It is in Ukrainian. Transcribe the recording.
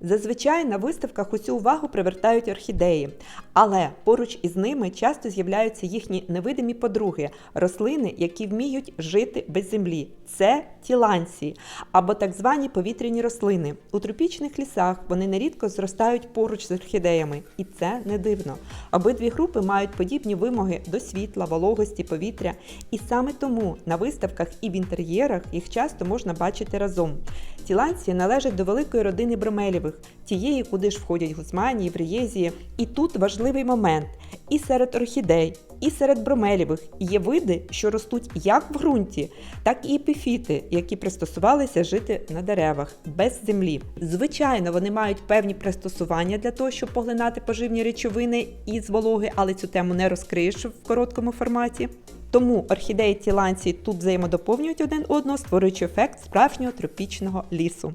Зазвичай на виставках усю увагу привертають орхідеї, але поруч із ними часто з'являються їхні невидимі подруги рослини, які вміють жити без землі. Це тіланції або так звані повітряні рослини. У тропічних лісах вони нерідко зростають поруч з орхідеями, і це не дивно. Обидві групи мають подібні вимоги до світла, вологості, повітря, і саме тому на виставках і в інтер'єрах їх часто можна бачити разом. Тіланції належать до великої родини бромелєвих, тієї, куди ж входять гусманії, врієзії. І тут важливий момент: і серед орхідей, і серед бромелєвих є види, що ростуть як в ґрунті, так і епіфіти, які пристосувалися жити на деревах без землі. Звичайно, вони мають певні пристосування для того, щоб поглинати поживні речовини із вологи, але цю тему не розкриєш в короткому форматі. Тому орхідеї тіланції тут взаємодоповнюють один одного, створюючи ефект справжнього тропічного лісу.